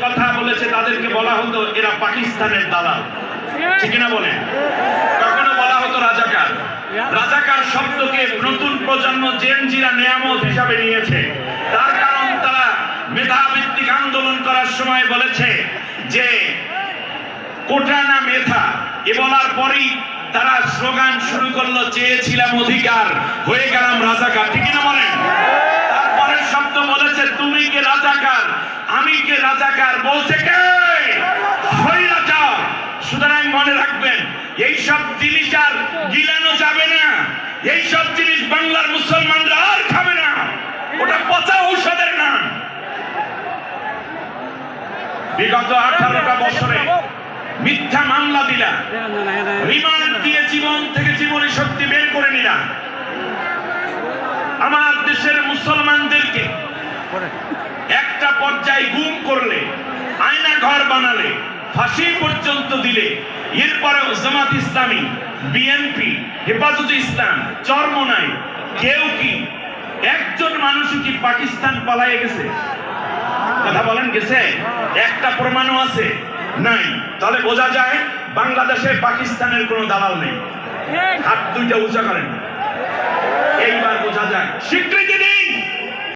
কথা বলেছে, তাদেরকে বলা হতো এরা পাকিস্তানের দালাল। ঠিক না বলেন কখনো বলা হতো রাজাকার। রাজাকার শব্দকে নতুন প্রজন্ম জেনজিরা নিয়ামত হিসাবে নিয়েছে। তার কারণ তারা মেধাভিত্তিক আন্দোলন করার সময় বলেছে যে, কোটা না মেধা। এ বলার পরেই তারা স্লোগান শুরু করল, চেয়েছিলাম অধিকার, হয়ে গেলাম রাজাকার। ঠিক না বলেন? তারপরের শব্দ বলেছে, তুমি কে রাজাকার? আমি কে রাজাকার বলছে কে? স্বৈরাচার সুতরাং মনে রাখবেন এই সব জিনিস আর গিলানো যাবে না। এই সব জিনিস বাংলার মুসলমানরা আর খাবে না। ওটা পচা ঔষধের নাম। বিগত আঠারোটা বছরে মিথ্যা মামলা দিলা। রিমান্ড দিয়ে জীবন থেকে জীবনী শক্তি বের করে নিলাম আমার দেশের মুসলমানদেরকে একটা পর্যায়ে গুম ফাঁসি পর্যন্ত দিলে। এরপরে জামাত ইসলামী, বিএনপি, হেফাজত ইসলাম চরমনাই কেউ কি একজন মানুষ কি পাকিস্তান পালায়ে গেছে? কথা বলেন, গেছে? একটা প্রমাণও আছে? নাই। তাহলে বোঝা যায় বাংলাদেশে পাকিস্তানের কোনো দালাল নেই। হাত দুইটা উঁচা করেন। এইবার বোঝা যায়। দিন